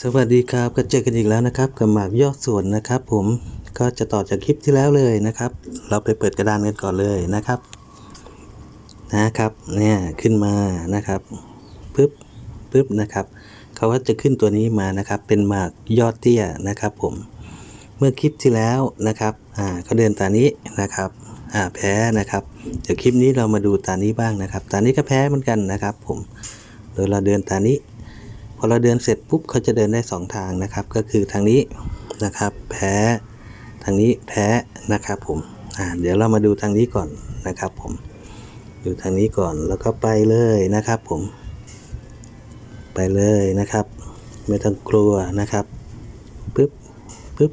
สวัสดีครับก็เจอกันอีกแล้วนะครับกับหมากยอดส่วนนะครับ ผมก็จะต่อจากคลิปที่แล้วเลยนะครับ เราไปเปิดกระดานกันก่อนเลยนะครับ นะครับ เนี่ยขึ้นมานะครับปึ๊บปึ๊บนะครับเขาก็จะขึ้นตัวนี้มานะครับ เป็นหมากยอดเตี้ยนะครับ ผม เมื่อคลิปที่แล้วนะครับอ่าเขาเดินตานี้นะครับอ่าแพ้นะครับเดี๋ยวคลิปนี้เรามาดูตานี้บ้างนะครับ ตานี้ก็แพ้เหมือนกันนะครับ ผมโดยเราเดินตานี้ พอเราเดินเสร็จปุ๊บเขาจะเดินได้สองทางนะครับ ก็คือทางนี้นะครับ แพ้ ทางนี้แพ้นะครับผมอ่าเดี๋ยวเรามาดูทางนี้ก่อนนะครับผมดูทางนี้ก่อนแล้วก็ไปเลยนะครับผม ไปเลยนะครับ ไม่ต้องกลัวนะครับปึ๊บปึ๊บ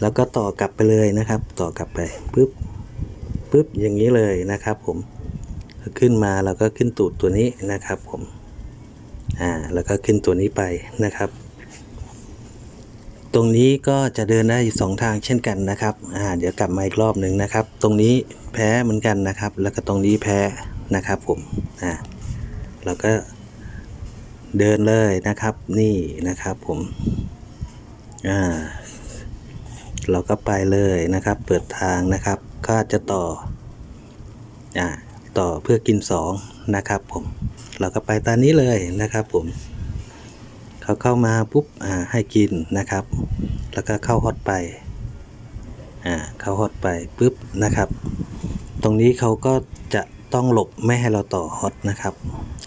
แล้วก็ต่อกลับไปเลยนะครับ ต่อกลับไปปึ๊บปึ๊บอย่างนี้เลยนะครับ ผมขึ้นมาเราก็ขึ้นตูดตัวนี้นะครับผม อ่าแล้วก็ขึ้นตัวนี้ไปนะครับ ตรงนี้ก็จะเดินได้สองทางเช่นกันนะครับอ่าเดี๋ยวกลับมาอีกรอบหนึ่งนะครับ ตรงนี้แพ้เหมือนกันนะครับ แล้วก็ตรงนี้แพ้นะครับผมอ่าเราก็เดินเลยนะครับนี่นะครับผมอ่าเราก็ไปเลยนะครับ เปิดทางนะครับก็จะต่ออ่าต่อเพื่อกินสองนะครับผม เราก็ไปตามนี้เลยนะครับผมเขาเข้ามาปุ๊บอ่าให้กินนะครับ แล้วก็เข้าฮอตไปอ่าเข้าฮอตไปปุ๊บนะครับ ตรงนี้เขาก็จะต้องหลบไม่ให้เราต่อฮอตนะครับ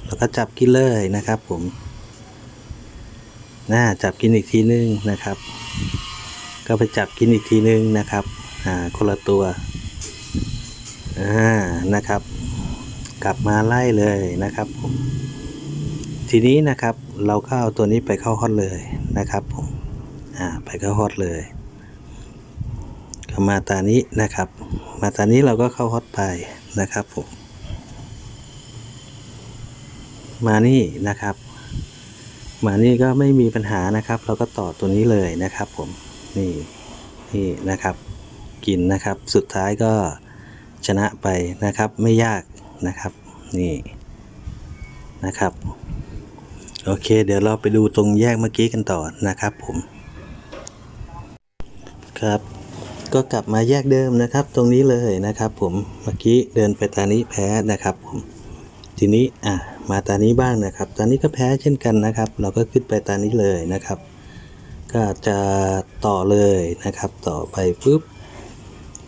แล้วก็จับกินเลยนะครับผมน่าจับกินอีกทีนึงนะครับ ก็ไปจับกินอีกทีนึงนะครับอ่าคนละตัวอ่านะครับ กลับมาไล่เลยนะครับผมทีนี้นะครับเราก็เอาตัวนี้ไปเข้าฮอตเลยนะครับผมอ่าไปเข้าฮอตเลยมาตานี้นะครับ มาตานี้เราก็เข้าฮอตไปนะครับผมมานี่นะครับ มานี่ก็ไม่มีปัญหานะครับ เราก็ต่อตัวนี้เลยนะครับผมนี่นี่นะครับ กินนะครับสุดท้ายก็ชนะไปนะครับไม่ยากนะครับ นี่นะครับ โอเค เดี๋ยวเราไปดูตรงแยกเมื่อกี้กันต่อนะครับผมครับก็กลับมาแยกเดิมนะครับ ตรงนี้เลยนะครับ ผมเมื่อกี้เดินไปตานี้แพ้นะครับ ผมทีนี้อะมาตานี้บ้างนะครับตานี้ก็แพ้เช่นกันนะครับ เราก็ขึ้นไปตานี้เลยนะครับ ก็จะต่อเลยนะครับ ต่อไปปุ๊บ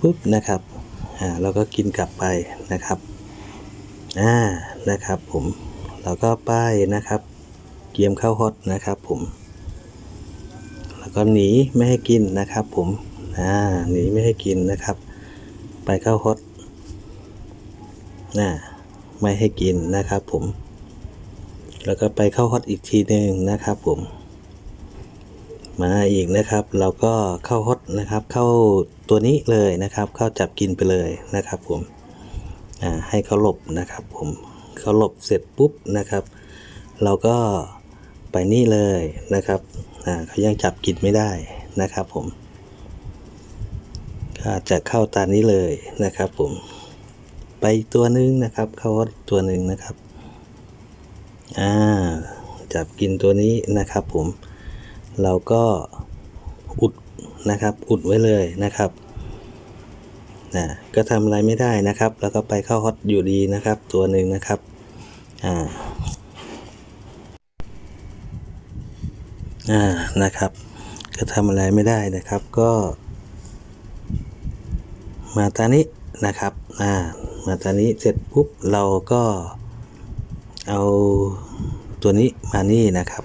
ปุ๊บนะครับอ่าเราก็กินกลับไปนะครับ อ่านะครับผมเราก็ป้ายนะครับเกียมเข้าฮอตนะครับผมแล้วก็หนีไม่ให้กินนะครับ ผมอ่าหนีไม่ให้กินนะครับ ไปเข้าฮอตน่าไม่ให้กินนะครับผม แล้วก็ไปเข้าฮอตอีกทีหนึ่งนะครับผมมาอีกนะครับ เราก็เข้าฮอตนะครับ เข้าตัวนี้เลยนะครับ เข้าจับกินไปเลยนะครับผม ให้เขาหลบนะครับผมเขาหลบเสร็จปุ๊บนะครับ เราก็ไปนี่เลยนะครับเขายังจับกินไม่ได้นะครับผมก็จะเข้าตานี้เลยนะครับผมไปตัวนึงนะครับ เข้าตัวหนึ่งนะครับอ่าจับกินตัวนี้นะครับผม เราก็อุดนะครับ อุดไว้เลยนะครับ นะก็ทำอะไรไม่ได้นะครับ แล้วก็ไปเข้าฮอตอยู่ดีนะครับ ตัวหนึ่งนะครับอ่าอ่านะครับ ก็ทำอะไรไม่ได้นะครับก็ มาตานี้นะครับอ่ามาตานี้เสร็จปุ๊บเราก็เอาตัวนี้มานี่นะครับ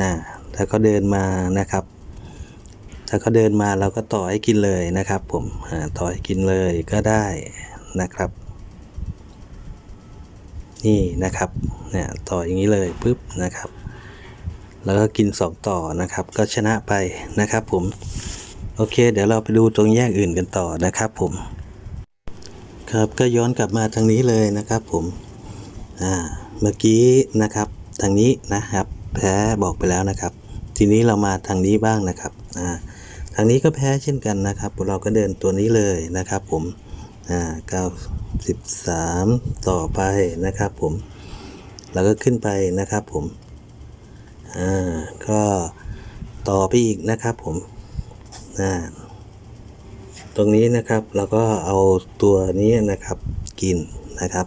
อ่าถ้าเขาเดินมานะครับ ถ้าเขาเดินมาเราก็ต่อให้กินเลยนะครับผมต่อให้กินเลยก็ได้นะครับ นี่นะครับเนี่ยต่ออย่างนี้เลยปุ๊บนะครับ แล้วก็กิน 2 ต่อนะครับ ก็ชนะไปนะครับผมโอเค เดี๋ยวเราไปดูตรงแยกอื่นกันต่อนะครับผม ครับก็ย้อนกลับมาทางนี้เลยนะครับผมอ่าเมื่อกี้นะครับทางนี้นะครับ แพ้บอกไปแล้วนะครับ ทีนี้เรามาทางนี้บ้างนะครับอ่า ทางนี้ก็แพ้เช่นกันนะครับเราก็เดินตัวนี้เลยนะครับผมอ่าเก้าสิบสามต่อไปนะครับผมแล้วก็ขึ้นไปนะครับผมอ่าก็ต่อไปอีกนะครับผมอ่าตรงนี้นะครับเราก็เอาตัวนี้นะครับกินนะครับ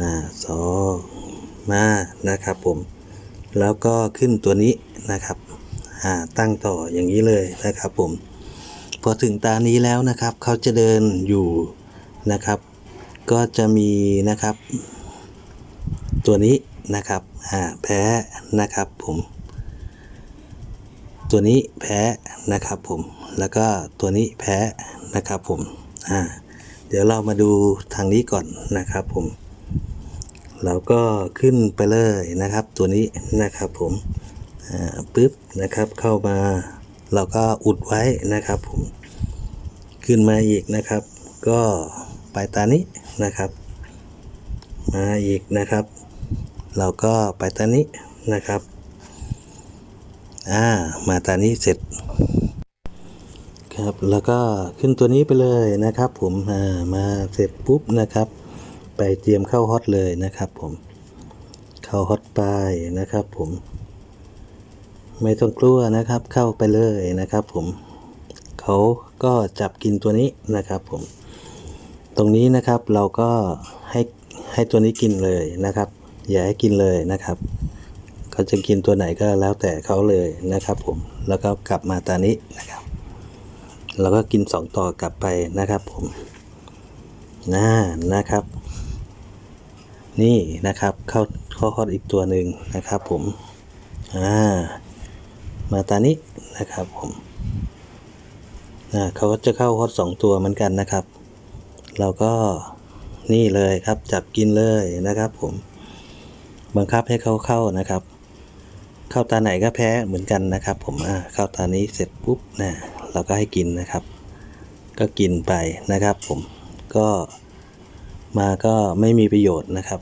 อ่าสองมานะครับผมแล้วก็ขึ้นตัวนี้นะครับ อ่าตั้งต่ออย่างนี้เลยนะครับผม พอถึงตานี้แล้วนะครับ เขาจะเดินอยู่นะครับ ก็จะมีนะครับ ตัวนี้นะครับอ่าแพ้นะครับผม ตัวนี้แพ้นะครับผม แล้วก็ตัวนี้แพ้นะครับผมอ่าเดี๋ยวเรามาดูทางนี้ก่อนนะครับผมเราก็ขึ้นไปเลยนะครับ ตัวนี้นะครับผม ปึ๊บนะครับเข้ามาเราก็อุดไว้นะครับผมขึ้นมาอีกนะครับ ก็ไปตานี้นะครับ มาอีกนะครับ เราก็ไปตานี้นะครับอ่ามาตานี้เสร็จครับแล้วก็ขึ้นตัวนี้ไปเลยนะครับ ผมอ่ามาเสร็จปุ๊บนะครับ ไปเตรียมเข้าฮอตเลยนะครับ ผมเข้าฮอตไปนะครับ ผม ไม่ต้องกลัวนะครับ เข้าไปเลยนะครับ ผมเขาก็จับกินตัวนี้นะครับ ผม ตรงนี้นะครับเราก็ให้ให้ตัวนี้กินเลยนะครับ อย่าให้กินเลยนะครับเขาจะกินตัวไหนก็แล้วแต่เขาเลยนะครับ ผม แล้วก็กลับมาตานี้นะครับแล้วก็กินสองต่อกลับไปนะครับ ผมน่านะครับ นี่นะครับเข้าข้าฮอตอีกตัวหนึ่งนะครับ ผมอ่า มาตานี้นะครับผมอ่าเขาก็จะเข้าฮอตสองตัวเหมือนกันนะครับ เราก็นี่เลยครับจับกินเลยนะครับผมบังคับให้เขาเข้านะครับ เข้าตาไหนก็แพ้เหมือนกันนะครับ ผมอ่าเข้าตานี้เสร็จปุ๊บนะเราก็ให้กินนะครับ ก็กินไปนะครับ ผมก็มาก็ไม่มีประโยชน์นะครับ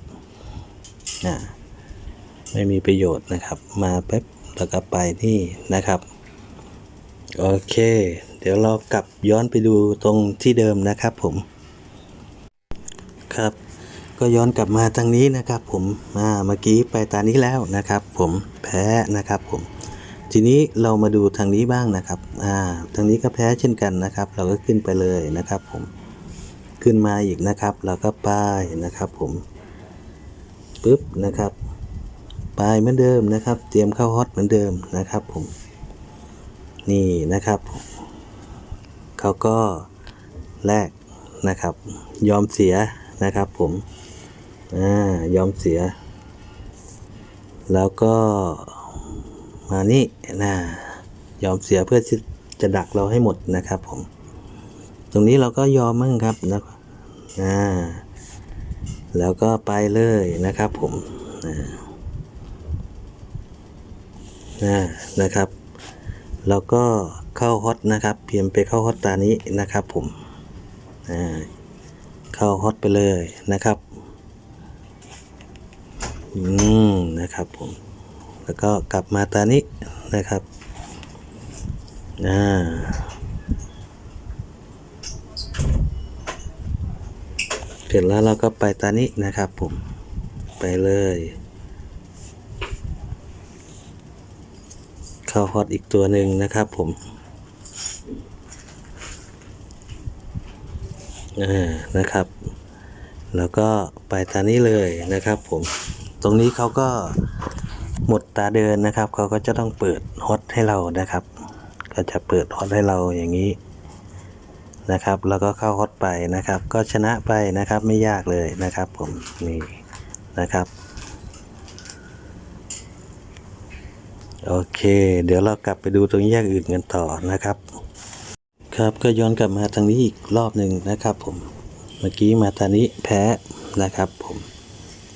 นะไม่มีประโยชน์นะครับ มาแป๊บ แล้วก็ไปนี่นะครับ โอเค เดี๋ยวเรากลับย้อนไปดูตรงที่เดิมนะครับผม ครับ ก็ย้อนกลับมาทางนี้นะครับ ผมมาเมื่อกี้ไปตานี้แล้วนะครับ ผมแพ้นะครับผม ทีนี้เรามาดูทางนี้บ้างนะครับ อ่า ทางนี้ก็แพ้เช่นกันนะครับ เราก็ขึ้นไปเลยนะครับ ผม ขึ้นมาอีกนะครับ เราก็ไปนะครับ ผมปึ๊บนะครับ ปลายเหมือนเดิมนะครับ เตรียมเข้าฮอตเหมือนเดิมนะครับผม นี่นะครับ เขาก็แลกนะครับ ยอมเสียนะครับผม อ่า ยอมเสีย แล้วก็มานี่นะยอมเสียเพื่อจะดักเราให้หมดนะครับผม ตรงนี้เราก็ยอมมั่งครับนะอ่าแล้วก็ไปเลยนะครับผมอ่า นะครับ แล้วก็เข้าฮอตนะครับเพียงไปเข้าฮอตตานี้นะครับผมอ่าเข้าฮอตไปเลยนะครับอืมนะครับผมแล้วก็กลับมาตานี้นะครับอ่าเสร็จแล้วเราก็ไปตานี้นะครับผมไปเลย ข้าฮอตอีกตัวหนึ่งนะครับผมอ่านะครับ แล้วก็ไปตานี้เลยนะครับผมตรงนี้เขาก็หมดตาเดินนะครับเขาก็จะต้องเปิดฮอตให้เรานะครับ ก็จะเปิดฮอตให้เราอย่างนี้นะครับ แล้วก็เข้าฮอตไปนะครับ ก็ชนะไปนะครับไม่ยากเลยนะครับ ผมนี่นะครับ โอเค เดี๋ยวเรากลับไปดูตรงแยกอื่นกันต่อนะครับ ครับก็ย้อนกลับมาทางนี้อีกรอบหนึ่งนะครับ ผมเมื่อกี้มาตานี้แพ้นะครับ ผม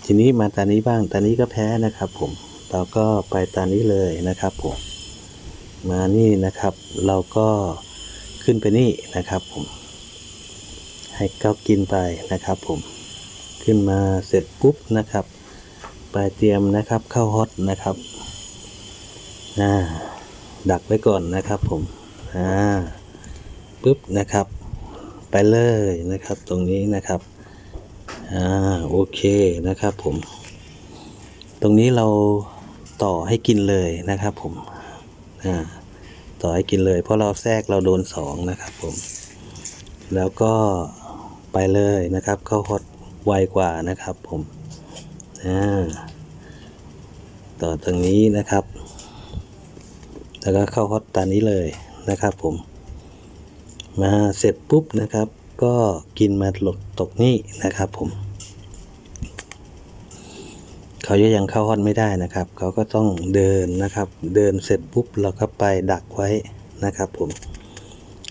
ทีนี้มาตานี้บ้างตานี้ก็แพ้นะครับ ผมเราก็ไปตานี้เลยนะครับ ผม มานี่นะครับ เราก็ขึ้นไปนี่นะครับผม ให้เขากินไปนะครับ ผม ขึ้นมาเสร็จปุ๊บนะครับ ไปเตรียมนะครับเข้าฮอตนะครับ อ่าดักไว้ก่อนนะครับผมอ่าปุ๊บนะครับ ไปเลยนะครับตรงนี้นะครับอ่าโอเคนะครับผม ตรงนี้เราต่อให้กินเลยนะครับผมอ่าต่อให้กินเลย เพราะเราแทรกเราโดนสองนะครับผม แล้วก็ไปเลยนะครับ เข้าฮอตไวกว่านะครับผมอ่าต่อตรงนี้นะครับ แล้วก็เข้าฮอตตานี้เลยนะครับผม มาเสร็จปุ๊บนะครับ ก็กินมาหลดตกนี่นะครับผม เขายังเข้าฮอตไม่ได้นะครับ เขาก็ต้องเดินนะครับ เดินเสร็จปุ๊บเราก็ไปดักไว้นะครับ ผม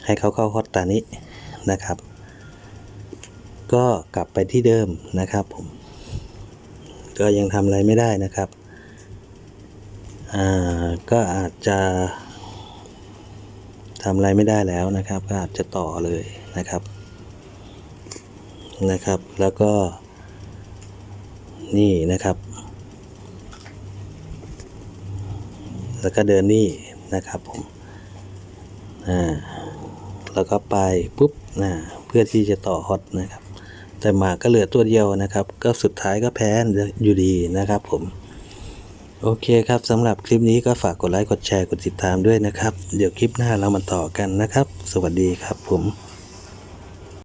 ให้เขาเข้าฮอตตานี้นะครับ ก็กลับไปที่เดิมนะครับผม ก็ยังทำอะไรไม่ได้นะครับ อ่าก็อาจจะทำอะไรไม่ได้แล้วนะครับ ก็อาจจะต่อเลยนะครับนะครับ แล้วก็นี่นะครับ แล้วก็เดินนี่นะครับผมอ่าแล้วก็ไปปุ๊บนะเพื่อที่จะต่อฮอตนะครับ แต่หมาก็เหลือตัวเดียวนะครับ ก็สุดท้ายก็แพ้อยู่ดีนะครับผม โอเคครับสำหรับคลิปนี้ก็ฝากกดไลค์กดแชร์กดติดตามด้วยนะครับ เดี๋ยวคลิปหน้าเรามาต่อกันนะครับ สวัสดีครับผม